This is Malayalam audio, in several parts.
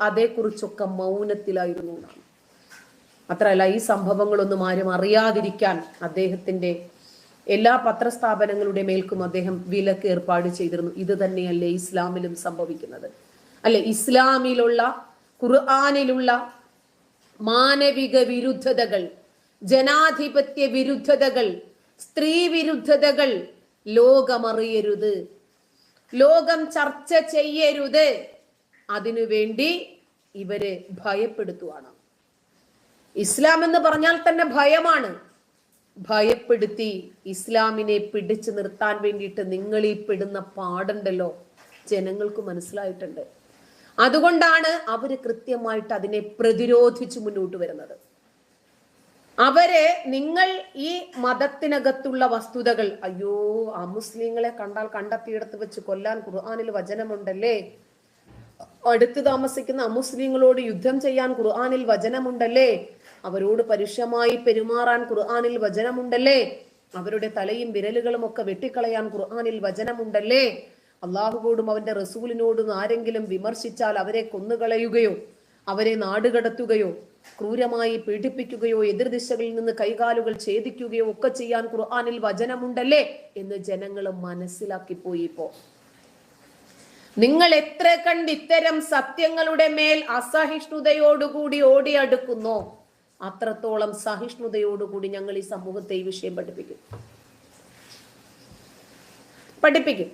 അതേക്കുറിച്ചൊക്കെ മൗനത്തിലായിരുന്നു. എന്നാണ് മാത്രമല്ല ഈ സംഭവങ്ങളൊന്നും ആരും അറിയാതിരിക്കാൻ അദ്ദേഹത്തിന്റെ എല്ലാ പത്രസ്ഥാപനങ്ങളുടെ മേൽക്കും അദ്ദേഹം വിലക്ക് ഏർപ്പാട് ചെയ്തിരുന്നു. ഇത് തന്നെയല്ലേ ഇസ്ലാമിലും സംഭവിക്കുന്നത്. അല്ലെ ഇസ്ലാമിലുള്ള ഖുർആാനിലുള്ള മാനവിക വിരുദ്ധതകൾ ജനാധിപത്യ വിരുദ്ധതകൾ സ്ത്രീ വിരുദ്ധതകൾ ലോകമറിയരുത്. ലോകം ചർച്ച ചെയ്യരുത്. അതിനുവേണ്ടി ഇവരെ ഭയപ്പെടുത്തുവാണ്. ഇസ്ലാം എന്ന് പറഞ്ഞാൽ തന്നെ ഭയമാണ്. ഭയപ്പെടുത്തി ഇസ്ലാമിനെ പിടിച്ചു നിർത്താൻ വേണ്ടിയിട്ട് നിങ്ങൾ ഈ പെടുന്ന പാടുണ്ടല്ലോ. ജനങ്ങൾക്ക് മനസ്സിലായിട്ടുണ്ട്. അതുകൊണ്ടാണ് അവർ കൃത്യമായിട്ട് അതിനെ പ്രതിരോധിച്ചു മുന്നോട്ട് വരുന്നത്. അവരെ നിങ്ങൾ ഈ മതത്തിനകത്തുള്ള വസ്തുതകൾ അയ്യോ ആ മുസ്ലിങ്ങളെ കണ്ടാൽ കണ്ടെത്തിയിടത്ത് വെച്ച് കൊല്ലാൻ ഖുർആാനിൽ വചനമുണ്ടല്ലേ? അടുത്ത് താമസിക്കുന്ന അമുസ്ലിങ്ങളോട് യുദ്ധം ചെയ്യാൻ ഖുർആാനിൽ വചനമുണ്ടല്ലേ? അവരോട് പരുഷമായി പെരുമാറാൻ ഖുർആാനിൽ വചനമുണ്ടല്ലേ? അവരുടെ തലയും വിരലുകളും ഒക്കെ വെട്ടിക്കളയാൻ ഖുർആാനിൽ വചനമുണ്ടല്ലേ? അള്ളാഹുവോടും അവന്റെ റസൂലിനോടും ആരെങ്കിലും വിമർശിച്ചാൽ അവരെ കൊന്നുകളയുകയോ അവരെ നാടുകടത്തുകയോ ക്രൂരമായി പീഡിപ്പിക്കുകയോ എതിർദിശകളിൽ നിന്ന് കൈകാലുകൾ ഛേദിക്കുകയോ ഒക്കെ ചെയ്യാൻ ഖുർആാനിൽ വചനമുണ്ടല്ലേ? എന്ന് ജനങ്ങൾ മനസ്സിലാക്കിപ്പോയി ഇപ്പോ. നിങ്ങൾ എത്ര കണ്ട് ഇത്തരം സത്യങ്ങളുടെ മേൽ അസഹിഷ്ണുതയോടുകൂടി ഓടിയടുക്കുന്നോ അത്രത്തോളം സഹിഷ്ണുതയോടുകൂടി ഞങ്ങൾ ഈ സമൂഹത്തെ ഈ വിഷയം പഠിപ്പിക്കും. പഠിപ്പിക്കും.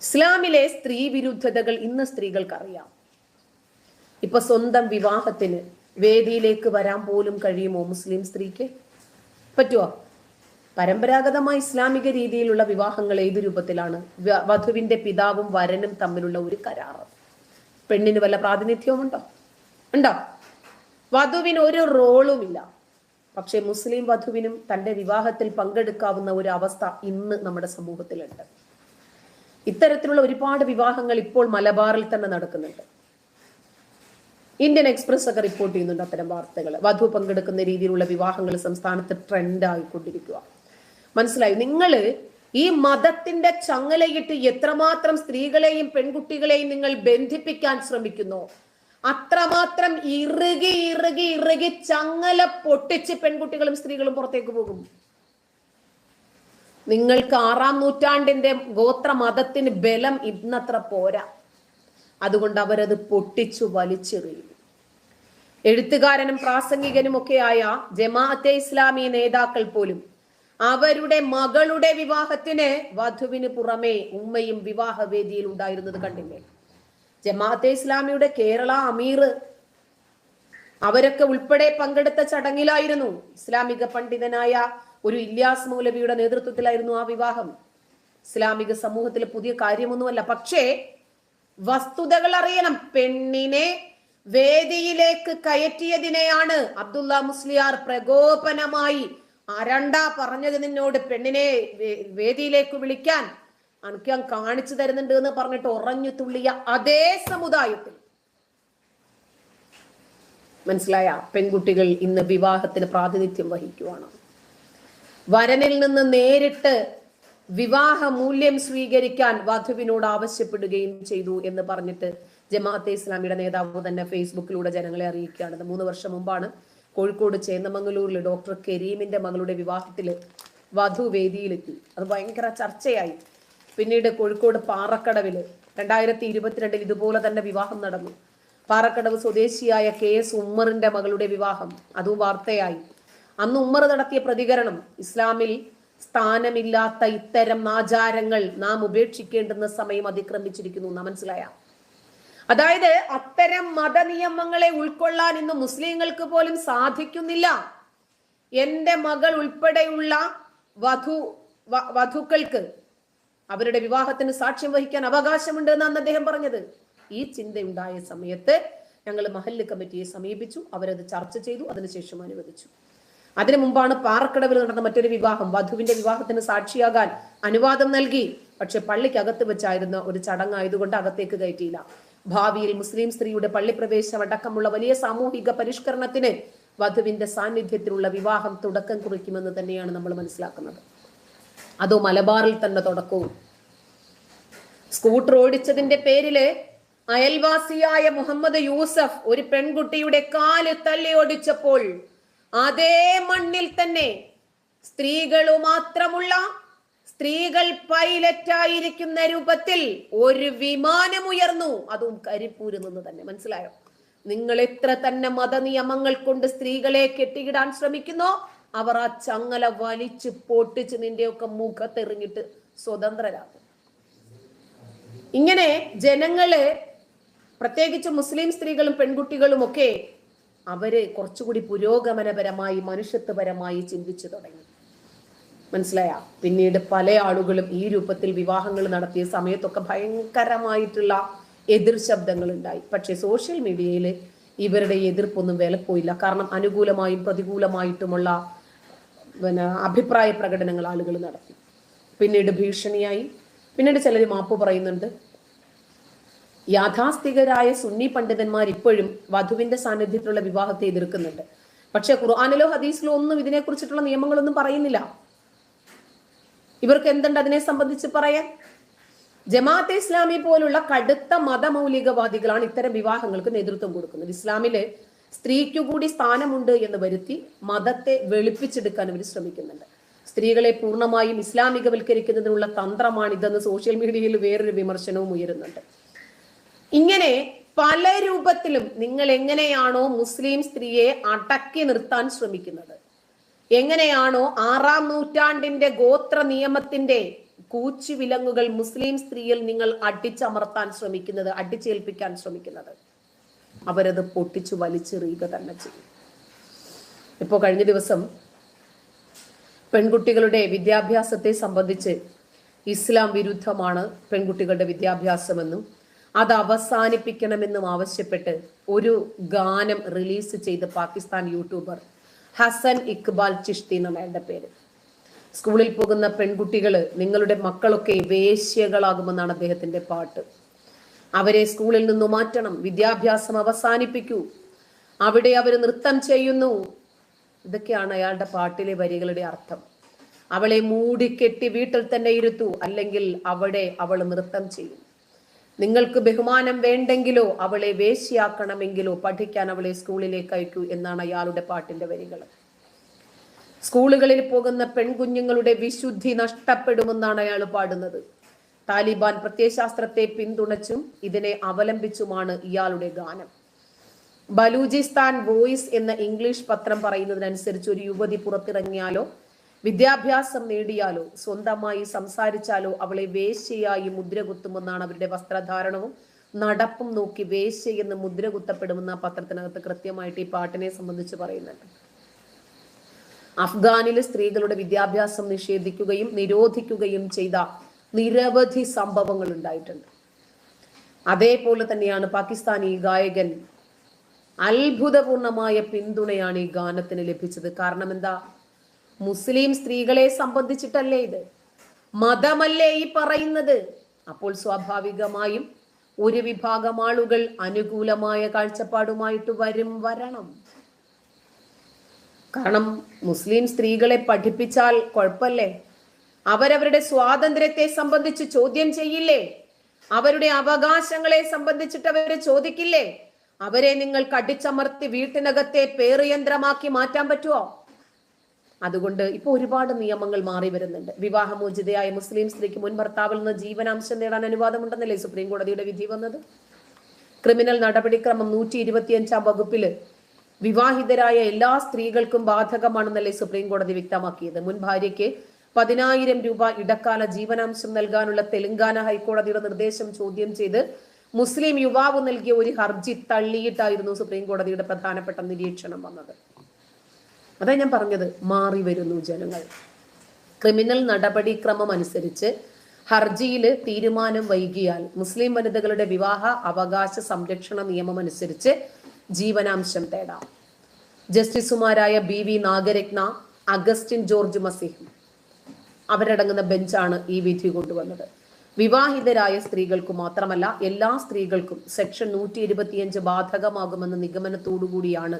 ഇസ്ലാമിലെ സ്ത്രീ വിരുദ്ധതകൾ ഇന്ന് സ്ത്രീകൾക്കറിയാം. ഇപ്പൊ സ്വന്തം വിവാഹത്തിന് വേദിയിലേക്ക് വരാൻ പോലും കഴിയുമോ മുസ്ലിം സ്ത്രീക്ക്? പറ്റുമോ പരമ്പരാഗതമായ ഇസ്ലാമിക രീതിയിലുള്ള വിവാഹങ്ങൾ ഏത് രൂപത്തിലാണ്? വധുവിന്റെ പിതാവും വരനും തമ്മിലുള്ള ഒരു കരാർ പെണ്ണിന് വല്ല പ്രാതിനിധ്യവും ഉണ്ടോ? ഉണ്ടോ വധുവിന് ഒരു റോളുമില്ല. പക്ഷെ മുസ്ലിം വധുവിനും തന്റെ വിവാഹത്തിൽ പങ്കെടുക്കാവുന്ന ഒരു അവസ്ഥ ഇന്ന് നമ്മുടെ സമൂഹത്തിലുണ്ട്. ഇത്തരത്തിലുള്ള ഒരുപാട് വിവാഹങ്ങൾ ഇപ്പോൾ മലബാറിൽ തന്നെ നടക്കുന്നുണ്ട്. ഇന്ത്യൻ എക്സ്പ്രസ് ഒക്കെ റിപ്പോർട്ട് ചെയ്യുന്നുണ്ട് അത്തരം വാർത്തകൾ വധു പങ്കെടുക്കുന്ന രീതിയിലുള്ള വിവാഹങ്ങൾ സംസ്ഥാനത്ത് ട്രെൻഡ് ആയിക്കൊണ്ടിരിക്കുക മനസ്സിലായി? നിങ്ങൾ ഈ മതത്തിന്റെ ചങ്ങലയിട്ട് എത്രമാത്രം സ്ത്രീകളെയും പെൺകുട്ടികളെയും നിങ്ങൾ ബന്ധിപ്പിക്കാൻ ശ്രമിക്കുന്നു? അത്രമാത്രം ഇറുകി ഇറുകി ഇറുകി ചങ്ങല പൊട്ടിച്ച് പെൺകുട്ടികളും സ്ത്രീകളും പുറത്തേക്ക് പോകും. നിങ്ങൾക്ക് ആറാം നൂറ്റാണ്ടിന്റെ ഗോത്ര മതത്തിന് ബലം ഇന്നത്ര പോരാ. അതുകൊണ്ട് അവരത് പൊട്ടിച്ചു വലിച്ചെറിയും. എഴുത്തുകാരനും പ്രാസംഗികനും ഒക്കെയായ ജമാഅത്തെ ഇസ്ലാമി നേതാക്കൾ പോലും അവരുടെ മകളുടെ വിവാഹത്തിന് വധുവിന് പുറമെ ഉമ്മയും വിവാഹവേദിയിൽ ഉണ്ടായിരുന്നത് കണ്ടില്ലേ? ജമാഅത്തെ ഇസ്ലാമിയുടെ കേരള അമീർ അവരൊക്കെ ഉൾപ്പെടെ പങ്കെടുത്ത ചടങ്ങിലായിരുന്നു. ഇസ്ലാമിക പണ്ഡിതനായ ഒരു ഇല്യാസ് മൗലവിയുടെ നേതൃത്വത്തിലായിരുന്നു ആ വിവാഹം. ഇസ്ലാമിക സമൂഹത്തിലെ പുതിയ കാര്യമൊന്നുമല്ല. പക്ഷേ വസ്തുതകൾ അറിയണം. പെണ്ണിനെ വേദിയിലേക്ക് കയറ്റിയതിനെയാണ് അബ്ദുള്ള മുസ്ലിയാർ പ്രകോപനമായി അരണ്ട പറഞ്ഞത് നിന്നോട്? പെണ്ണിനെ വേദിയിലേക്ക് വിളിക്കാൻ എനിക്ക് ഞാൻ കാണിച്ചു തരുന്നുണ്ട് എന്ന് പറഞ്ഞിട്ട് ഉറഞ്ഞു തുള്ളിയ അതേ സമുദായത്തിൽ. മനസ്സിലായ? പെൺകുട്ടികൾ ഇന്ന് വിവാഹത്തിന് പ്രാതിനിധ്യം വഹിക്കുവാണ്. വരനിൽ നിന്ന് നേരിട്ട് വിവാഹ മൂല്യം സ്വീകരിക്കാൻ വധുവിനോട് ആവശ്യപ്പെടുകയും ചെയ്തു എന്ന് പറഞ്ഞിട്ട് ജമാഅത്തെ ഇസ്ലാമിയുടെ നേതാവ് തന്നെ ഫേസ്ബുക്കിലൂടെ ജനങ്ങളെ അറിയിക്കുകയാണ്. മൂന്ന് വർഷം മുമ്പാണ് കോഴിക്കോട് ചേന്നമംഗലൂരിൽ ഡോക്ടർ കരീമിന്റെ മകളുടെ വിവാഹത്തിൽ വധു വേദിയിലെത്തി അത് ഭയങ്കര ചർച്ചയായി. പിന്നീട് കോഴിക്കോട് പാറക്കടവിൽ രണ്ടായിരത്തി ഇരുപത്തിരണ്ടിൽ ഇതുപോലെ തന്നെ വിവാഹം നടന്നു. പാറക്കടവ് സ്വദേശിയായ കെ എസ് ഉമ്മറിന്റെ മകളുടെ വിവാഹം അതും വാർത്തയായി. അന്ന് ഉമ്മർ നടത്തിയ പ്രതികരണം ഇസ്ലാമിൽ സ്ഥാനമില്ലാത്ത ഇത്തരം ആചാരങ്ങൾ നാം ഉപേക്ഷിക്കേണ്ടുന്ന സമയം അതിക്രമിച്ചിരിക്കുന്നു എന്നാ മനസ്സിലായ. അതായത് അത്തരം മത നിയമങ്ങളെ ഉൾക്കൊള്ളാൻ ഇന്ന് മുസ്ലിങ്ങൾക്ക് പോലും സാധിക്കുന്നില്ല. എന്റെ മകൾ ഉൾപ്പെടെയുള്ള വധു വധുക്കൾക്ക് അവരുടെ വിവാഹത്തിന് സാക്ഷ്യം വഹിക്കാൻ അവകാശമുണ്ട് എന്നാണ് അദ്ദേഹം പറഞ്ഞത്. ഈ ചിന്തയുണ്ടായ സമയത്ത് ഞങ്ങൾ മഹല്ല് കമ്മിറ്റിയെ സമീപിച്ചു അവരത് ചർച്ച ചെയ്തു അതിനുശേഷം അനുവദിച്ചു. അതിനു മുമ്പാണ് പാറക്കടവിൽ നടന്ന മറ്റൊരു വിവാഹം. വധുവിന്റെ വിവാഹത്തിന് സാക്ഷിയാകാൻ അനുവാദം നൽകി. പക്ഷെ പള്ളിക്കകത്ത് വെച്ചായിരുന്ന ഒരു ചടങ്ങായതുകൊണ്ട് അകത്തേക്ക് കയറ്റിയില്ല. ഭാവിയിൽ മുസ്ലിം സ്ത്രീയുടെ പള്ളിപ്രവേശനം അടക്കമുള്ള വലിയ സാമൂഹിക പരിഷ്കരണത്തിന് വധുവിന്റെ സാന്നിധ്യത്തിലുള്ള വിവാഹം തുടക്കം കുറിക്കുമെന്ന് തന്നെയാണ് നമ്മൾ മനസ്സിലാക്കുന്നത്. അതോ മലബാറിൽ തന്നെ തുടക്കവും? സ്കൂട്ടർ ഓടിച്ചതിന്റെ പേരിൽ അയൽവാസിയായ മുഹമ്മദ് യൂസഫ് ഒരു പെൺകുട്ടിയുടെ കാൽ തള്ളി ഓടിച്ചപ്പോൾ അതേ മണ്ണിൽ തന്നെ സ്ത്രീകളു മാത്രമുള്ള സ്ത്രീകൾ പൈലറ്റ് ആയിരിക്കുന്ന രൂപത്തിൽ ഒരു വിമാനം ഉയർന്നു. അതും കരിപ്പൂരിൽ നിന്ന് തന്നെ. മനസ്സിലായോ? നിങ്ങൾ എത്ര തന്നെ മതനിയമങ്ങൾ കൊണ്ട് സ്ത്രീകളെ കെട്ടിയിടാൻ ശ്രമിക്കുന്നോ അവർ ആ ചങ്ങല വലിച്ച് പൊട്ടിച്ച് നിന്റെയൊക്കെ മുഖത്തെറിഞ്ഞിട്ട് സ്വതന്ത്രരാകും. ഇങ്ങനെ ജനങ്ങൾ പ്രത്യേകിച്ച് മുസ്ലിം സ്ത്രീകളും പെൺകുട്ടികളും ഒക്കെ അവർ കുറച്ചുകൂടി പുരോഗമനപരമായി മനുഷ്യത്വപരമായി ചിന്തിച്ചു തുടങ്ങി. മനസ്സിലായ? പിന്നീട് പല ആളുകളും ഈ രൂപത്തിൽ വിവാഹങ്ങൾ നടത്തിയ സമയത്തൊക്കെ ഭയങ്കരമായിട്ടുള്ള എതിർ ശബ്ദങ്ങൾ ഉണ്ടായി പക്ഷേ സോഷ്യൽ മീഡിയയിൽ ഇവരുടെ എതിർപ്പൊന്നും വിലപ്പോയില്ല. കാരണം അനുകൂലമായും പ്രതികൂലമായിട്ടുമുള്ള പിന്നെ അഭിപ്രായ പ്രകടനങ്ങൾ ആളുകൾ നടത്തി. പിന്നീട് ഭീഷണിയായി. പിന്നീട് ചിലർ മാപ്പ് പറയുന്നുണ്ട്. യാഥാസ്ഥികരായ സുന്നി പണ്ഡിതന്മാർ ഇപ്പോഴും വധുവിന്റെ സാന്നിധ്യത്തിലുള്ള വിവാഹത്തെ എതിർക്കുന്നുണ്ട്. പക്ഷെ ഖുർആാനിലോ ഹദീസിലോ ഒന്നും ഇതിനെക്കുറിച്ചിട്ടുള്ള നിയമങ്ങളൊന്നും പറയുന്നില്ല. ഇവർക്ക് എന്തുണ്ട് അതിനെ സംബന്ധിച്ച് പറയാൻ? ജമാഅത്തെ ഇസ്ലാമി പോലുള്ള കടുത്ത മതമൗലികവാദികളാണ് ഇത്തരം വിവാഹങ്ങൾക്ക് നേതൃത്വം കൊടുക്കുന്നത്. ഇസ്ലാമിൽ സ്ത്രീക്കു കൂടി സ്ഥാനമുണ്ട് എന്ന് വരുത്തി മതത്തെ വെളുപ്പിച്ചെടുക്കാൻ അവർ ശ്രമിക്കുന്നുണ്ട്. സ്ത്രീകളെ പൂർണമായും ഇസ്ലാമികവൽക്കരിക്കുന്നതിനുള്ള തന്ത്രമാണിതെന്ന് സോഷ്യൽ മീഡിയയിൽ വേറൊരു വിമർശനവും ഉയരുന്നുണ്ട്. ഇങ്ങനെ പല രൂപത്തിലും നിങ്ങൾ എങ്ങനെയാണോ മുസ്ലിം സ്ത്രീയെ അടക്കി നിർത്താൻ ശ്രമിക്കുന്നത്? എങ്ങനെയാണോ ആറാം നൂറ്റാണ്ടിന്റെ ഗോത്ര നിയമത്തിന്റെ കൂച്ചു വിലങ്ങുകൾ മുസ്ലിം സ്ത്രീയിൽ നിങ്ങൾ അടിച്ചമർത്താൻ ശ്രമിക്കുന്നത് അടിച്ചേൽപ്പിക്കാൻ ശ്രമിക്കുന്നത്. അവരത് പൊട്ടിച്ചു വലിച്ചെറിയുക തന്നെ ചെയ്യും. ഇപ്പോ കഴിഞ്ഞ ദിവസം പെൺകുട്ടികളുടെ വിദ്യാഭ്യാസത്തെ സംബന്ധിച്ച് ഇസ്ലാം വിരുദ്ധമാണ് പെൺകുട്ടികളുടെ വിദ്യാഭ്യാസമെന്നും അത് അവസാനിപ്പിക്കണമെന്നും ആവശ്യപ്പെട്ട് ഒരു ഗാനം റിലീസ് ചെയ്ത് പാകിസ്ഥാൻ യൂട്യൂബർ ഹസൻ ഇക്ബാൽ ചിഷ്തി എന്നാണ് അയാളുടെ പേര്. സ്കൂളിൽ പോകുന്ന പെൺകുട്ടികൾ നിങ്ങളുടെ മക്കളൊക്കെ വേശ്യകളാകുമെന്നാണ് അദ്ദേഹത്തിന്റെ പാട്ട്. അവരെ സ്കൂളിൽ നിന്ന് മാറ്റണം വിദ്യാഭ്യാസം അവസാനിപ്പിക്കൂ അവിടെ അവർ നൃത്തം ചെയ്യുന്നു. ഇതൊക്കെയാണ് അയാളുടെ പാട്ടിലെ വരികളുടെ അർത്ഥം. അവളെ മൂടിക്കെട്ടി വീട്ടിൽ തന്നെ ഇരുത്തു അല്ലെങ്കിൽ അവിടെ അവൾ നൃത്തം ചെയ്യും. നിങ്ങൾക്ക് ബഹുമാനം വേണ്ടെങ്കിലോ അവളെ വേശിയാക്കണമെങ്കിലോ പഠിക്കാൻ അവളെ സ്കൂളിലേക്ക് അയക്കൂ എന്നാണ് അയാളുടെ പാട്ടിന്റെ വരികൾ സ്കൂളുകളിൽ പോകുന്ന പെൺകുഞ്ഞുങ്ങളുടെ വിശുദ്ധി നഷ്ടപ്പെടുമെന്നാണ് അയാൾ പാടുന്നത്. താലിബാൻ പ്രത്യയശാസ്ത്രത്തെ പിന്തുണച്ചും ഇതിനെ അവലംബിച്ചുമാണ് ഇയാളുടെ ഗാനം. ബലൂചിസ്ഥാൻ വോയിസ് എന്ന ഇംഗ്ലീഷ് പത്രം പറയുന്നതിനനുസരിച്ച് ഒരു യുവതി പുറത്തിറങ്ങിയാലോ വിദ്യാഭ്യാസം നേടിയാലോ സ്വന്തമായി സംസാരിച്ചാലോ അവളെ വേശ്യയായി മുദ്ര കുത്തുമെന്നാണ് അവരുടെ വസ്ത്രധാരണവും. നടപ്പും നോക്കി വേശ്യ എന്ന് മുദ്ര കുത്തപ്പെടുമെന്ന പത്രത്തിനകത്ത് കൃത്യമായിട്ട് ഈ പാട്ടിനെ സംബന്ധിച്ച് പറയുന്നുണ്ട്. അഫ്ഗാനിലെ സ്ത്രീകളുടെ വിദ്യാഭ്യാസം നിഷേധിക്കുകയും നിരോധിക്കുകയും ചെയ്ത നിരവധി സംഭവങ്ങൾ ഉണ്ടായിട്ടുണ്ട്. അതേപോലെ തന്നെയാണ് പാകിസ്ഥാനി ഗായകൻ അത്ഭുതപൂർണമായ പിന്തുണയാണ് ഈ ഗാനത്തിന് ലഭിച്ചത്. കാരണം എന്താ? മുസ്ലിം സ്ത്രീകളെ സംബന്ധിച്ചിട്ടല്ലേ ഇത്? മതമല്ലേ ഈ പറയുന്നത്? അപ്പോൾ സ്വാഭാവികമായും ഒരു വിഭാഗം ആളുകൾ അനുകൂലമായ കാഴ്ചപ്പാടുമായിട്ട് വരും വരണം. കാരണം മുസ്ലിം സ്ത്രീകളെ പഠിപ്പിച്ചാൽ കുഴപ്പല്ലേ? അവരവരുടെ സ്വാതന്ത്ര്യത്തെ സംബന്ധിച്ച് ചോദ്യം ചെയ്യില്ലേ? അവരുടെ അവകാശങ്ങളെ സംബന്ധിച്ചിട്ട് അവരെ ചോദിക്കില്ലേ? അവരെ നിങ്ങൾ കടിച്ചമർത്തി വീട്ടിനകത്തെ പേറുയന്ത്രമാക്കി മാറ്റാൻ പറ്റുമോ അതുകൊണ്ട് ഇപ്പൊ ഒരുപാട് നിയമങ്ങൾ മാറി വരുന്നുണ്ട്. വിവാഹമോചിതയായ മുസ്ലിം സ്ത്രീക്ക് മുൻ ഭർത്താവിൽ നിന്ന് ജീവനാംശം നേടാൻ അനുവാദമുണ്ടെന്നല്ലേ സുപ്രീം കോടതിയുടെ വിധി വന്നത്? ക്രിമിനൽ നടപടിക്രമം നൂറ്റി ഇരുപത്തിയഞ്ചാം വകുപ്പിൽ വിവാഹിതരായ എല്ലാ സ്ത്രീകൾക്കും ബാധകമാണെന്നല്ലേ സുപ്രീം കോടതി വ്യക്തമാക്കിയത്. മുൻ ഭാര്യയ്ക്ക് പതിനായിരം രൂപ ഇടക്കാല ജീവനാംശം നൽകാനുള്ള തെലങ്കാന ഹൈക്കോടതിയുടെ നിർദ്ദേശം ചോദ്യം ചെയ്ത് മുസ്ലിം യുവാവ് നൽകിയ ഒരു ഹർജി തള്ളിയിട്ടായിരുന്നു സുപ്രീം കോടതിയുടെ പ്രധാനപ്പെട്ട നിരീക്ഷണം വന്നത്. അതാ ഞാൻ പറഞ്ഞത് മാറി വരുന്നു ജനങ്ങൾ. ക്രിമിനൽ നടപടിക്രമം അനുസരിച്ച് ഹർജിയിൽ തീരുമാനം വൈകിയാൽ മുസ്ലിം വനിതകളുടെ വിവാഹ അവകാശ സംരക്ഷണ നിയമം അനുസരിച്ച് ജീവനാംശം തേടാം. ജസ്റ്റിസുമാരായ ബി വി നാഗരത്ന അഗസ്റ്റിൻ ജോർജ് മസിഹ് അവരടങ്ങുന്ന ബെഞ്ചാണ് ഈ വിധി കൊണ്ടുവന്നത്. വിവാഹിതരായ സ്ത്രീകൾക്ക് മാത്രമല്ല എല്ലാ സ്ത്രീകൾക്കും സെക്ഷൻ നൂറ്റി ഇരുപത്തിയഞ്ച് ബാധകമാകുമെന്ന നിഗമനത്തോടുകൂടിയാണ്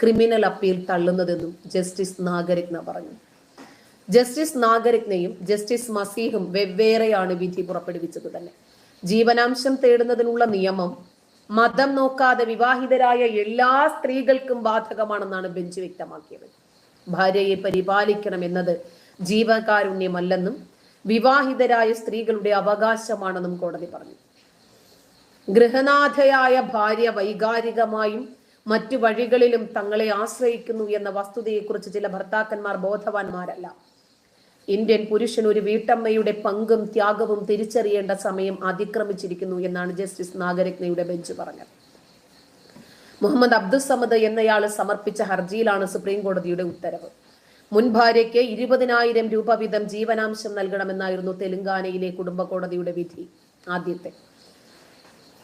ക്രിമിനൽ അപ്പീൽ തള്ളുന്നതെന്നും ജസ്റ്റിസ് നാഗരത്ന പറഞ്ഞു. ജസ്റ്റിസ് നാഗരത്നയും ജസ്റ്റിസ് മസീഹും വെവ്വേറെയാണ് വിധി പുറപ്പെടുവിച്ചത് തന്നെ. ജീവനാംശം തേടുന്നതിനുള്ള നിയമം മതം നോക്കാതെ വിവാഹിതരായ എല്ലാ സ്ത്രീകൾക്കും ബാധകമാണെന്നാണ് ബെഞ്ച് വ്യക്തമാക്കിയത്. ഭാര്യയെ പരിപാലിക്കണം എന്നത് ജീവകാരുണ്യമല്ലെന്നും വിവാഹിതരായ സ്ത്രീകളുടെ അവകാശമാണെന്നും കോടതി പറഞ്ഞു. ഗൃഹനാഥയായ ഭാര്യ വൈകാരികമായും മറ്റു വഴികളിലും തങ്ങളെ ആശ്രയിക്കുന്നു എന്ന വസ്തുതയെക്കുറിച്ച് ചില ഭർത്താക്കന്മാർ ബോധവാന്മാരല്ല. ഇന്ത്യൻ പുരുഷൻ ഒരു വീട്ടമ്മയുടെ പങ്കും ത്യാഗവും തിരിച്ചറിയേണ്ട സമയം അതിക്രമിച്ചിരിക്കുന്നു എന്നാണ് ജസ്റ്റിസ് നാഗരത്നയുടെ ബെഞ്ച് പറഞ്ഞത്. മുഹമ്മദ് അബ്ദുസമദ് എന്നയാൾ സമർപ്പിച്ച ഹർജിയിലാണ് സുപ്രീം കോടതിയുടെ ഉത്തരവ്. മുൻ ഭാര്യയ്ക്ക് ഇരുപതിനായിരം രൂപ വീതം ജീവനാംശം നൽകണമെന്നായിരുന്നു തെലങ്കാനയിലെ കുടുംബ കോടതിയുടെ വിധി. ആദ്യത്തെ.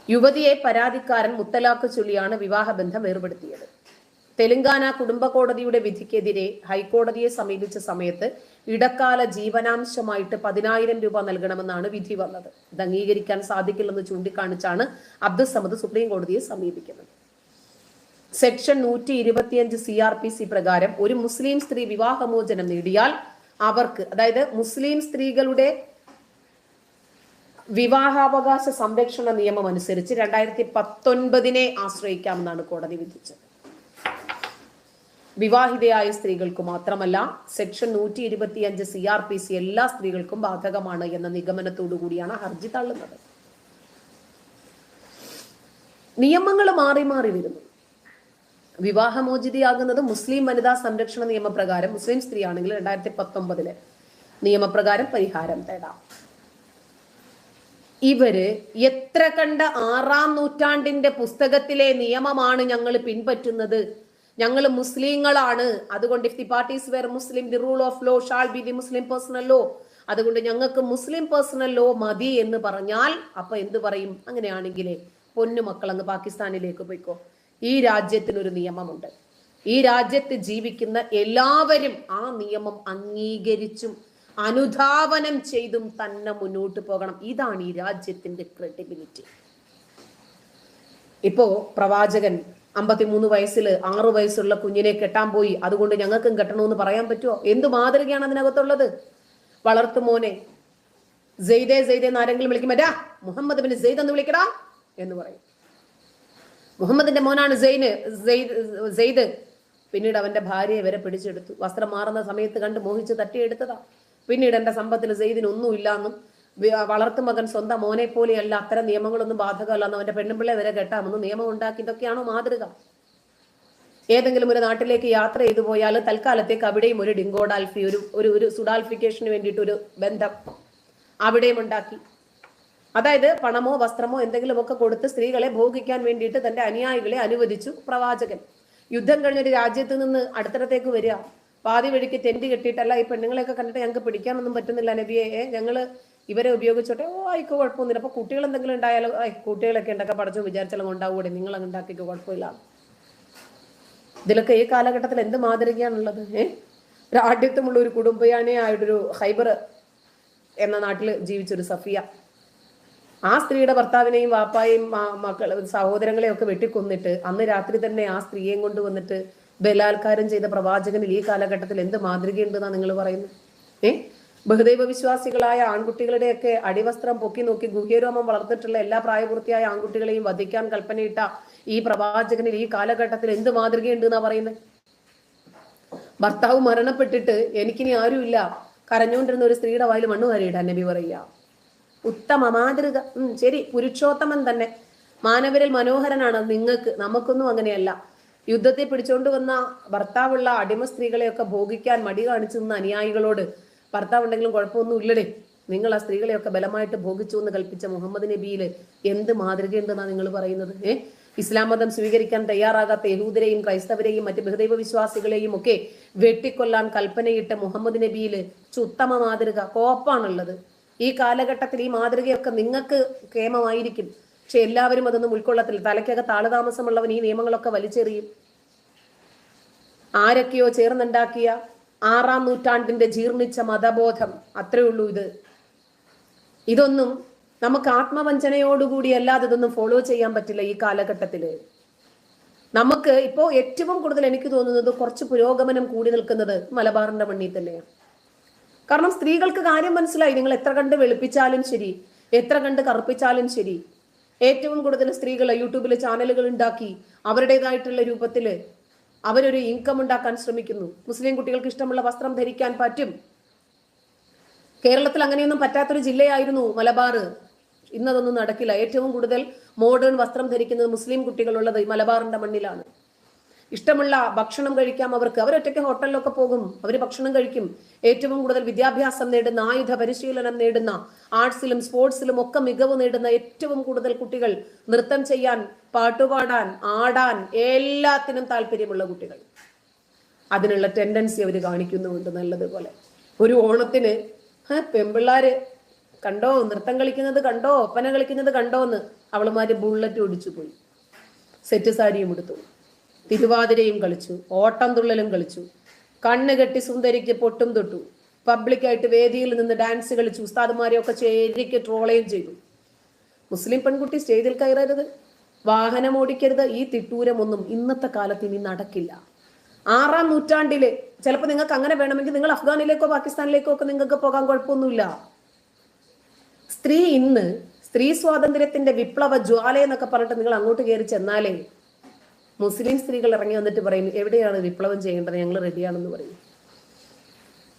യുവതിയെ പരാതിക്കാരൻ മുത്തലാഖ് ചൊല്ലിയാണ് വിവാഹബന്ധം ഏർപ്പെടുത്തിയത് തെലങ്കാന കുടുംബ കോടതിയുടെ വിധിക്കെതിരെ ഹൈക്കോടതിയെ സമീപിച്ച സമയത്ത് ഇടക്കാല ജീവനാംശമായിട്ട് പതിനായിരം രൂപ നൽകണമെന്നാണ് വിധി വന്നത്. ഇത് അംഗീകരിക്കാൻ സാധിക്കില്ലെന്ന് ചൂണ്ടിക്കാണിച്ചാണ് അബ്ദുൽ സമദ് സുപ്രീം കോടതിയെ സമീപിക്കുന്നത്. സെക്ഷൻ നൂറ്റി ഇരുപത്തിയഞ്ച് സി ആർ പി സി പ്രകാരം ഒരു മുസ്ലിം സ്ത്രീ വിവാഹമോചനം നേടിയാൽ അവർക്ക് അതായത് മുസ്ലിം സ്ത്രീകളുടെ വിവാഹാവകാശ സംരക്ഷണ നിയമം അനുസരിച്ച് രണ്ടായിരത്തി പത്തൊൻപതിനെ ആശ്രയിക്കാമെന്നാണ് കോടതി വിധിച്ചത്. വിവാഹിതയായ സ്ത്രീകൾക്ക് മാത്രമല്ല സെക്ഷൻ നൂറ്റി ഇരുപത്തിയഞ്ച് സി ആർ പി സി എല്ലാ സ്ത്രീകൾക്കും ബാധകമാണ് എന്ന നിഗമനത്തോടു കൂടിയാണ് ഹർജി തള്ളുന്നത്. നിയമങ്ങൾ മാറി മാറി വരുന്നു. വിവാഹമോചിതയാകുന്നത് മുസ്ലിം വനിതാ സംരക്ഷണ നിയമപ്രകാരം മുസ്ലിം സ്ത്രീയാണെങ്കിൽ രണ്ടായിരത്തി പത്തൊമ്പതിൽ നിയമപ്രകാരം പരിഹാരം തേടാം. ഇവർ എത്ര കണ്ട ആറാം നൂറ്റാണ്ടിന്റെ പുസ്തകത്തിലെ നിയമമാണ് ഞങ്ങൾ പിൻപറ്റുന്നത്. ഞങ്ങൾ മുസ്ലിങ്ങളാണ്. അതുകൊണ്ട് if the parties were Muslim the rule of law shall be the Muslim personal law അതുകൊണ്ട് ഞങ്ങൾക്ക് മുസ്ലിം പേഴ്സണൽ ലോ മതി എന്ന് പറഞ്ഞാൽ അപ്പൊ എന്ത് പറയും? അങ്ങനെയാണെങ്കിലേ പൊന്നു മക്കൾ അങ്ങ് പാകിസ്ഥാനിലേക്ക് പോയിക്കോ. ഈ രാജ്യത്തിനൊരു നിയമമുണ്ട്. ഈ രാജ്യത്ത് ജീവിക്കുന്ന എല്ലാവരും ആ നിയമം അംഗീകരിച്ചും അനുധാവനം ചെയ്തും തന്നെ മുന്നോട്ട് പോകണം. ഇതാണ് ഈ രാജ്യത്തിന്റെ ക്രെഡിബിലിറ്റി ഇപ്പോ പ്രവാചകൻ അമ്പത്തിമൂന്ന് വയസ്സിൽ ആറു വയസ്സുള്ള കുഞ്ഞിനെ കെട്ടാൻ പോയി. അതുകൊണ്ട് ഞങ്ങൾക്കും കെട്ടണമെന്ന് പറയാൻ പറ്റുമോ? എന്ത് മാതൃകയാണ് അതിനകത്തുള്ളത്? വളർത്തുമോനെ ജെയ്ദേ ജെയ്ദേ എന്ന് ആരെങ്കിലും വിളിക്കും മറ്റാ മുഹമ്മദ് ബിൻ ജെയ്ദ് എന്ന് വിളിക്കടാ എന്ന് പറയും. മുഹമ്മദിന്റെ മോനാണ് ജെയ്ന് ജെയ്ദ് പിന്നീട് അവന്റെ ഭാര്യയെ വരെ പിടിച്ചെടുത്തു. വസ്ത്രം മാറുന്ന സമയത്ത് കണ്ട് മോഹിച്ച് തട്ടിയെടുത്തതാ. പിന്നീട് എന്റെ സമ്പത്തിൽ സെയ്ദിന് ഒന്നുമില്ലാന്നും വളർത്തു മകൻ സ്വന്തം മോനെ പോലെയല്ല അത്തരം നിയമങ്ങളൊന്നും ബാധകമല്ലെന്നും അവന്റെ പെണ്ണുപിള്ളെ വരെ കെട്ടാമെന്ന് നിയമം ഉണ്ടാക്കി. ഇതൊക്കെയാണോ മാതൃക? ഏതെങ്കിലും ഒരു നാട്ടിലേക്ക് യാത്ര ചെയ്തു പോയാൽ തൽക്കാലത്തേക്ക് അവിടെയും ഒരു ഡിങ്കോഡാൽഫി ഒരു ഒരു ഒരു സുഡാൽഫിക്കേഷന് വേണ്ടിയിട്ട് ഒരു ബന്ധം അവിടെയും ഉണ്ടാക്കി. അതായത് പണമോ വസ്ത്രമോ എന്തെങ്കിലുമൊക്കെ കൊടുത്ത് സ്ത്രീകളെ ഭോഗിക്കാൻ വേണ്ടിയിട്ട് തന്റെ അനുയായികളെ അനുവദിച്ചു പ്രവാചകൻ. യുദ്ധം കഴിഞ്ഞൊരു രാജ്യത്ത് നിന്ന് അടുത്തടത്തേക്ക് വരിക. പാതി വഴിക്ക് ടെന്റ് കെട്ടിയിട്ടല്ല ഈ പെണ്ണുങ്ങളെയൊക്കെ കണ്ടിട്ട് ഞങ്ങൾക്ക് പിടിക്കാനൊന്നും പറ്റുന്നില്ല നബിയെ. ഞങ്ങൾ ഇവരെ ഉപയോഗിച്ചോട്ടെ. ഓ ആയിക്കോ കുഴപ്പമൊന്നുമില്ല. അപ്പൊ കുട്ടികൾ എന്തെങ്കിലും ഉണ്ടായാലോ കുട്ടികളൊക്കെ ഉണ്ടാക്കാൻ പഠിച്ചു വിചാരിച്ചാലും ഉണ്ടാവൂടെ. നിങ്ങൾ അങ്ങ് ഉണ്ടാക്കിക്കോ കുഴപ്പമില്ല. ഇതിലൊക്കെ ഈ കാലഘട്ടത്തിൽ എന്ത് മാതൃകയാണുള്ളത് ഏഹ് ഒരു ആഢ്യത്വമുള്ള ഒരു കുടുംബയാനെ ആയിട്ടൊരു ഹൈബർ എന്ന നാട്ടിൽ ജീവിച്ചൊരു സഫിയ. ആ സ്ത്രീയുടെ ഭർത്താവിനെയും വാപ്പായും മക്കൾ സഹോദരങ്ങളെയും ഒക്കെ വെട്ടിക്കൊന്നിട്ട് അന്ന് രാത്രി തന്നെ ആ സ്ത്രീയെയും കൊണ്ടുവന്നിട്ട് ബലാത്കാരം ചെയ്ത പ്രവാചകനിൽ ഈ കാലഘട്ടത്തിൽ എന്ത് മാതൃകയുണ്ടെന്നാണ് നിങ്ങൾ പറയുന്നത്? ഏ? ബഹുദൈവ വിശ്വാസികളായ ആൺകുട്ടികളുടെയൊക്കെ അടിവസ്ത്രം പൊക്കി നോക്കി ഗുഹ്യരോമം വളർത്തിട്ടുള്ള എല്ലാ പ്രായപൂർത്തിയായ ആൺകുട്ടികളെയും വധിക്കാൻ കൽപ്പനയിട്ട ഈ പ്രവാചകനിൽ ഈ കാലഘട്ടത്തിൽ എന്ത് മാതൃകയുണ്ട് എന്നാ പറയുന്നത്? ഭർത്താവ് മരണപ്പെട്ടിട്ട് എനിക്കിനി ആരുമില്ല. കരഞ്ഞുകൊണ്ടിരുന്ന ഒരു സ്ത്രീയുടെ വായിൽ മണ്ണു കരയിടാൻ നബി പറയുക. ഉത്തമ മാതൃക. ശരി. പുരുഷോത്തമൻ തന്നെ. മാനവരിൽ മനോഹരനാണ്. നിങ്ങൾക്ക് നമുക്കൊന്നും അങ്ങനെയല്ല. യുദ്ധത്തെ പിടിച്ചോണ്ട് വന്ന ഭർത്താവുള്ള അടിമ സ്ത്രീകളെയൊക്കെ ഭോഗിക്കാൻ മടി കാണിച്ചു നിന്ന അനുയായികളോട് ഭർത്താവ് ഉണ്ടെങ്കിലും കുഴപ്പമൊന്നും ഇല്ലടേ. നിങ്ങൾ ആ സ്ത്രീകളെയൊക്കെ ബലമായിട്ട് ഭോഗിച്ചു എന്ന് കൽപ്പിച്ച മുഹമ്മദ് നബിയിൽ എന്ത് മാതൃകയുണ്ടെന്നാണ് നിങ്ങൾ പറയുന്നത്? ഏഹ് ഇസ്ലാം മതം സ്വീകരിക്കാൻ തയ്യാറാകാത്ത യഹൂദരെയും ക്രൈസ്തവരെയും മറ്റ് ബഹുദൈവ വിശ്വാസികളെയും ഒക്കെ വെട്ടിക്കൊല്ലാൻ കൽപ്പനയിട്ട മുഹമ്മദ് നബിയിൽ ഉത്തമ മാതൃക കോപ്പാണുള്ളത്. ഈ കാലഘട്ടത്തിൽ ഈ മാതൃകയൊക്കെ നിങ്ങൾക്ക് കേമമായിരിക്കും. പക്ഷെ എല്ലാവരും അതൊന്നും ഉൾക്കൊള്ളത്തില്ല. തലയ്ക്കകത്ത് താളതാമസമുള്ളവൻ ഈ നിയമങ്ങളൊക്കെ വലിച്ചെറിയും. ആരൊക്കെയോ ചേർന്നുണ്ടാക്കിയ ആറാം നൂറ്റാണ്ടിന്റെ ജീർണിച്ച മതബോധം. അത്രേ ഉള്ളൂ ഇത്. ഇതൊന്നും നമുക്ക് ആത്മവഞ്ചനയോടുകൂടി അല്ലാതെ ഇതൊന്നും ഫോളോ ചെയ്യാൻ പറ്റില്ല ഈ കാലഘട്ടത്തിൽ നമുക്ക് ഇപ്പോൾ ഏറ്റവും കൂടുതൽ എനിക്ക് തോന്നുന്നത് കുറച്ച് പുരോഗമനം കൂടി നിൽക്കുന്നത് മലബാറിന്റെ മണ്ണിൽ തന്നെയാണ്. കാരണം സ്ത്രീകൾക്ക് കാര്യം മനസ്സിലായി. നിങ്ങൾ എത്ര കണ്ട് വെളുപ്പിച്ചാലും ശരി എത്ര കണ്ട് കറുപ്പിച്ചാലും ശരി. ഏറ്റവും കൂടുതൽ സ്ത്രീകൾ യൂട്യൂബിൽ ചാനലുകൾ ഉണ്ടാക്കി അവരുടേതായിട്ടുള്ള രൂപത്തിൽ അവരൊരു ഇൻകം ഉണ്ടാക്കാൻ ശ്രമിക്കുന്നു. മുസ്ലിം കുട്ടികൾക്ക് ഇഷ്ടമുള്ള വസ്ത്രം ധരിക്കാൻ പറ്റും. കേരളത്തിൽ അങ്ങനെയൊന്നും പറ്റാത്തൊരു ജില്ലയായിരുന്നു മലബാർ. ഇന്നതൊന്നും നടക്കില്ല. ഏറ്റവും കൂടുതൽ മോഡേൺ വസ്ത്രം ധരിക്കുന്നത് മുസ്ലിം കുട്ടികളുള്ളത് മലബാറിന്റെ മണ്ണിലാണ്. ഇഷ്ടമുള്ള ഭക്ഷണം കഴിക്കാം അവർക്ക്. അവരൊറ്റയ്ക്ക് ഹോട്ടലിലൊക്കെ പോകും. അവർ ഭക്ഷണം കഴിക്കും. ഏറ്റവും കൂടുതൽ വിദ്യാഭ്യാസം നേടുന്ന ആയുധ പരിശീലനം നേടുന്ന ആർട്സിലും സ്പോർട്സിലും ഒക്കെ മികവ് നേടുന്ന ഏറ്റവും കൂടുതൽ കുട്ടികൾ നൃത്തം ചെയ്യാൻ പാട്ടുപാടാൻ ആടാൻ എല്ലാത്തിനും താല്പര്യമുള്ള കുട്ടികൾ. അതിനുള്ള ടെൻഡൻസി അവർ കാണിക്കുന്നുമുണ്ട് നല്ലതുപോലെ. ഒരു ഓണത്തിന് "ഹ, പെമ്പിള്ളാര് കണ്ടോ? നൃത്തം കളിക്കുന്നത് കണ്ടോ? ഒപ്പന കളിക്കുന്നത് കണ്ടോ എന്ന് അവളുമാര് ബുള്ളറ്റ് ഓടിച്ചു പോയി സെറ്റ് സാരിയും എടുത്തു. തിരുവാതിരയും കളിച്ചു ഓട്ടം തുള്ളലും കളിച്ചു. കണ്ണ് കെട്ടി സുന്ദരിക്ക് പൊട്ടും തൊട്ടു. പബ്ലിക്കായിട്ട് വേദിയിൽ നിന്ന് ഡാൻസ് കളിച്ചു ഉസ്താദുമാരെയൊക്കെ ചേരിക്ക് ട്രോളയും ചെയ്തു. മുസ്ലിം പെൺകുട്ടി സ്റ്റേജിൽ കയറരുത്. വാഹനം ഓടിക്കരുത്. ഈ തിട്ടൂരമൊന്നും ഇന്നത്തെ കാലത്ത് ഇനി നടക്കില്ല. ആറാം നൂറ്റാണ്ടിൽ ചിലപ്പോൾ നിങ്ങൾക്ക് അങ്ങനെ വേണമെങ്കിൽ നിങ്ങൾ അഫ്ഗാനിലേക്കോ പാകിസ്ഥാനിലേക്കോ ഒക്കെ നിങ്ങൾക്ക് പോകാൻ കുഴപ്പമൊന്നുമില്ല. സ്ത്രീ ഇന്ന് സ്ത്രീ സ്വാതന്ത്ര്യത്തിന്റെ വിപ്ലവ ജ്വാല എന്നൊക്കെ പറഞ്ഞിട്ട് നിങ്ങൾ അങ്ങോട്ട് കയറി ചെന്നാലേ മുസ്ലിം സ്ത്രീകൾ ഇറങ്ങി വന്നിട്ട് പറയും എവിടെയാണ് വിപ്ലവം ചെയ്യേണ്ടത്? ഞങ്ങൾ റെഡിയാണെന്ന് പറയും.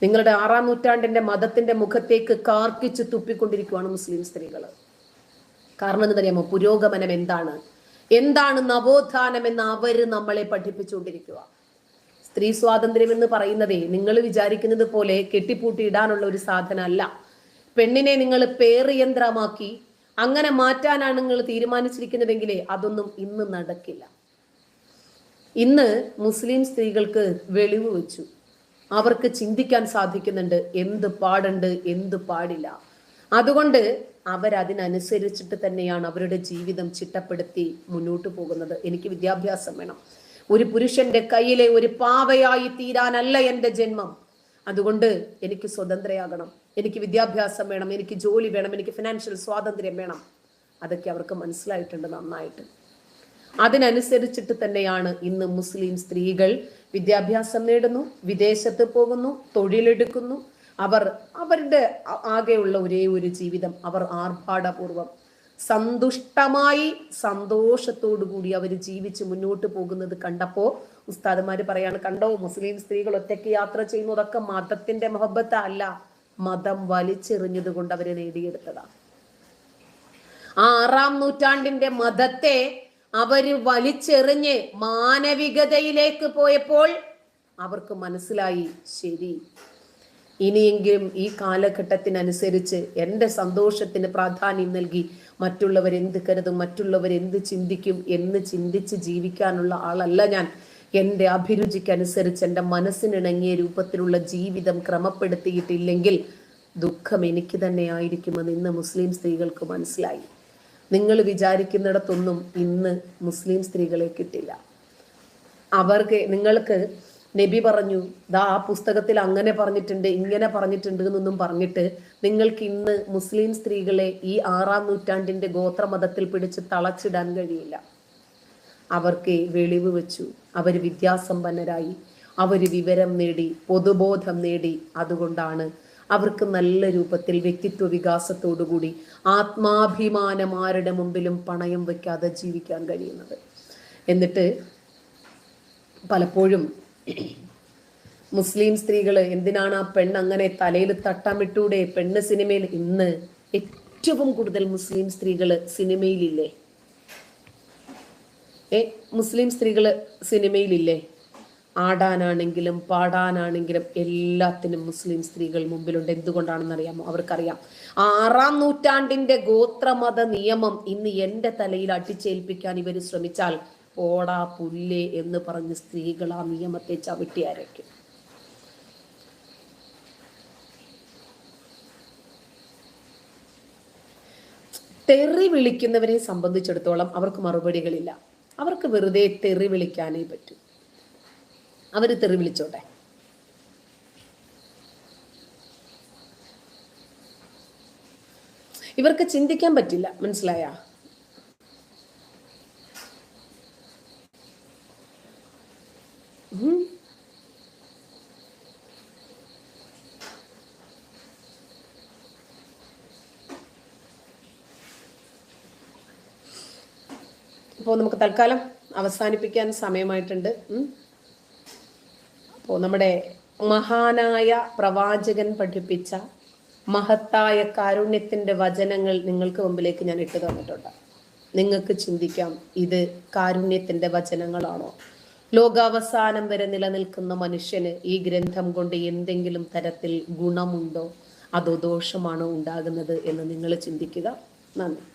നിങ്ങളുടെ ആറാം നൂറ്റാണ്ടിന്റെ മതത്തിന്റെ മുഖത്തേക്ക് കാർക്കിച്ച് തുപ്പിക്കൊണ്ടിരിക്കുവാണ് മുസ്ലിം സ്ത്രീകൾ കാരണം എന്താ പുരോഗമനം എന്താണ്? എന്താണ് നവോത്ഥാനം എന്ന് അവർ നമ്മളെ പഠിപ്പിച്ചുകൊണ്ടിരിക്കുക സ്ത്രീ സ്വാതന്ത്ര്യം എന്ന് പറയുന്നതേ നിങ്ങൾ വിചാരിക്കുന്നത് പോലെ കെട്ടിപ്പൂട്ടി ഇടാനുള്ള ഒരു സാധനമല്ല. പെണ്ണിനെ നിങ്ങൾ പേറിയന്ത്രമാക്കി അങ്ങനെ മാറ്റാനാണ് നിങ്ങൾ തീരുമാനിച്ചിരിക്കുന്നതെങ്കിലേ അതൊന്നും ഇന്ന് നടക്കില്ല. ഇന്ന് മുസ്ലിം സ്ത്രീകൾക്ക് വെളിവ് വെച്ചു. അവർക്ക് ചിന്തിക്കാൻ സാധിക്കുന്നുണ്ട് എന്ത് പാടുണ്ട് എന്ത് പാടില്ല. അതുകൊണ്ട് അവരതിനനുസരിച്ചിട്ട് തന്നെയാണ് അവരുടെ ജീവിതം ചിട്ടപ്പെടുത്തി മുന്നോട്ട് പോകുന്നത്. എനിക്ക് വിദ്യാഭ്യാസം വേണം. ഒരു പുരുഷന്റെ കയ്യിലെ ഒരു പാവയായി തീരാനല്ല എന്റെ ജന്മം. അതുകൊണ്ട് എനിക്ക് സ്വതന്ത്രയാകണം. എനിക്ക് വിദ്യാഭ്യാസം വേണം. എനിക്ക് ജോലി വേണം. എനിക്ക് ഫിനാൻഷ്യൽ സ്വാതന്ത്ര്യം വേണം. അതൊക്കെ അവർക്ക് മനസ്സിലായിട്ടുണ്ട് നന്നായിട്ട്. അതിനനുസരിച്ചിട്ട് തന്നെയാണ് ഇന്ന് മുസ്ലിം സ്ത്രീകൾ വിദ്യാഭ്യാസം നേടുന്നു വിദേശത്ത് പോകുന്നു തൊഴിലെടുക്കുന്നു. അവർ അവരുടെ ആകെയുള്ള ഒരേ ഒരു ജീവിതം അവർ ആർഭാടപൂർവം സന്തുഷ്ടമായി സന്തോഷത്തോടു കൂടി അവർ ജീവിച്ച് മുന്നോട്ട് പോകുന്നത് കണ്ടപ്പോ ഉസ്താദുമാര് പറയാണ് കണ്ടോ മുസ്ലിം സ്ത്രീകൾ ഒറ്റയ്ക്ക് യാത്ര ചെയ്യുന്നതൊക്കെ മതത്തിന്റെ മൊഹബത്ത അല്ല മതം വലിച്ചെറിഞ്ഞത് കൊണ്ട് അവർ നേടിയെടുത്തതാണ് ആ ആറാം നൂറ്റാണ്ടിന്റെ മതത്തെ അവർ വലിച്ചെറിഞ്ഞ് മാനവികതയിലേക്ക് പോയപ്പോൾ അവർക്ക് മനസ്സിലായി ശരി ഇനിയെങ്കിലും ഈ കാലഘട്ടത്തിനനുസരിച്ച് എന്റെ സന്തോഷത്തിന് പ്രാധാന്യം നൽകി മറ്റുള്ളവർ എന്ത് കരുതും മറ്റുള്ളവർ എന്ത് ചിന്തിക്കും എന്ന് ചിന്തിച്ച് ജീവിക്കാനുള്ള ആളല്ല ഞാൻ. എന്റെ അഭിരുചിക്കനുസരിച്ച് എന്റെ മനസ്സിനിണങ്ങിയ രൂപത്തിലുള്ള ജീവിതം ക്രമപ്പെടുത്തിയിട്ടില്ലെങ്കിൽ ദുഃഖം എനിക്ക് തന്നെ ആയിരിക്കുമെന്ന് ഇന്ന് മുസ്ലിം സ്ത്രീകൾക്ക് മനസ്സിലായി. നിങ്ങൾ വിചാരിക്കുന്നിടത്തൊന്നും ഇന്ന് മുസ്ലിം സ്ത്രീകളെ കിട്ടില്ല. അവർക്ക് നിങ്ങൾക്ക് നബി പറഞ്ഞു ദാ ആ പുസ്തകത്തിൽ അങ്ങനെ പറഞ്ഞിട്ടുണ്ട് ഇങ്ങനെ പറഞ്ഞിട്ടുണ്ട് എന്നൊന്നും പറഞ്ഞിട്ട് നിങ്ങൾക്ക് ഇന്ന് മുസ്ലിം സ്ത്രീകളെ ഈ ആറാം നൂറ്റാണ്ടിന്റെ ഗോത്രമതത്തിൽ പിടിച്ച് തളച്ചിടാൻ കഴിയില്ല. അവർക്ക് വെളിവ് വെച്ചു. അവർ വിദ്യാസമ്പന്നരായി. അവർ വിവരം നേടി പൊതുബോധം നേടി. അതുകൊണ്ടാണ് അവർക്ക് നല്ല രൂപത്തിൽ വ്യക്തിത്വ വികാസത്തോടുകൂടി ആത്മാഭിമാനം ആരുടെ മുമ്പിലും പണയം വെക്കാതെ ജീവിക്കാൻ കഴിയുന്നത്. എന്നിട്ട് പലപ്പോഴും മുസ്ലിം സ്ത്രീകൾ എന്തിനാണ് ആ പെണ്ണ് അങ്ങനെ തലയിൽ തട്ടമിട്ടൂടെ പെണ്ണ് സിനിമയിൽ ഇന്ന് ഏറ്റവും കൂടുതൽ മുസ്ലിം സ്ത്രീകൾ സിനിമയിലില്ലേ? ഏ മുസ്ലിം സ്ത്രീകൾ സിനിമയിലില്ലേ? ആടാനാണെങ്കിലും പാടാനാണെങ്കിലും എല്ലാത്തിനും മുസ്ലിം സ്ത്രീകൾ മുമ്പിലുണ്ട്. എന്തുകൊണ്ടാണെന്ന് അറിയാമോ അവർക്കറിയാം. ആറാം നൂറ്റാണ്ടിന്റെ ഗോത്രമത നിയമം ഇന്ന് എന്റെ തലയിൽ അടിച്ചേൽപ്പിക്കാൻ ഇവർ ശ്രമിച്ചാൽ പോടാ പുല്ലേ എന്ന് പറഞ്ഞ് സ്ത്രീകൾ ആ നിയമത്തെ ചവിട്ടി അരയ്ക്കും. തെറി വിളിക്കുന്നവരെ സംബന്ധിച്ചിടത്തോളം അവർക്ക് മറുപടികളില്ല. അവർക്ക് വെറുതെ തെറി വിളിക്കാനേ പറ്റൂ. അവർ തെറി വിളിച്ചോട്ടെ ഇവർക്ക് ചിന്തിക്കാൻ പറ്റില്ല മനസ്സിലായ? അപ്പോൾ നമുക്ക് തൽക്കാലം അവസാനിപ്പിക്കാൻ സമയമായിട്ടുണ്ട്. നമ്മുടെ മഹാനായ പ്രവാചകൻ പഠിപ്പിച്ച മഹത്തായ കാരുണ്യത്തിന്റെ വചനങ്ങൾ നിങ്ങൾക്ക് മുമ്പിലേക്ക് ഞാൻ ഇട്ടു തന്നിട്ടുണ്ട്. നിങ്ങൾക്ക് ചിന്തിക്കാം ഇത് കാരുണ്യത്തിന്റെ വചനങ്ങളാണോ? ലോകാവസാനം വരെ നിലനിൽക്കുന്ന മനുഷ്യന് ഈ ഗ്രന്ഥം കൊണ്ട് എന്തെങ്കിലും തരത്തിൽ ഗുണമുണ്ടോ? അതോ ദോഷമാണോ ഉണ്ടാകുന്നത് എന്ന് നിങ്ങൾ ചിന്തിക്കുക. നന്ദി.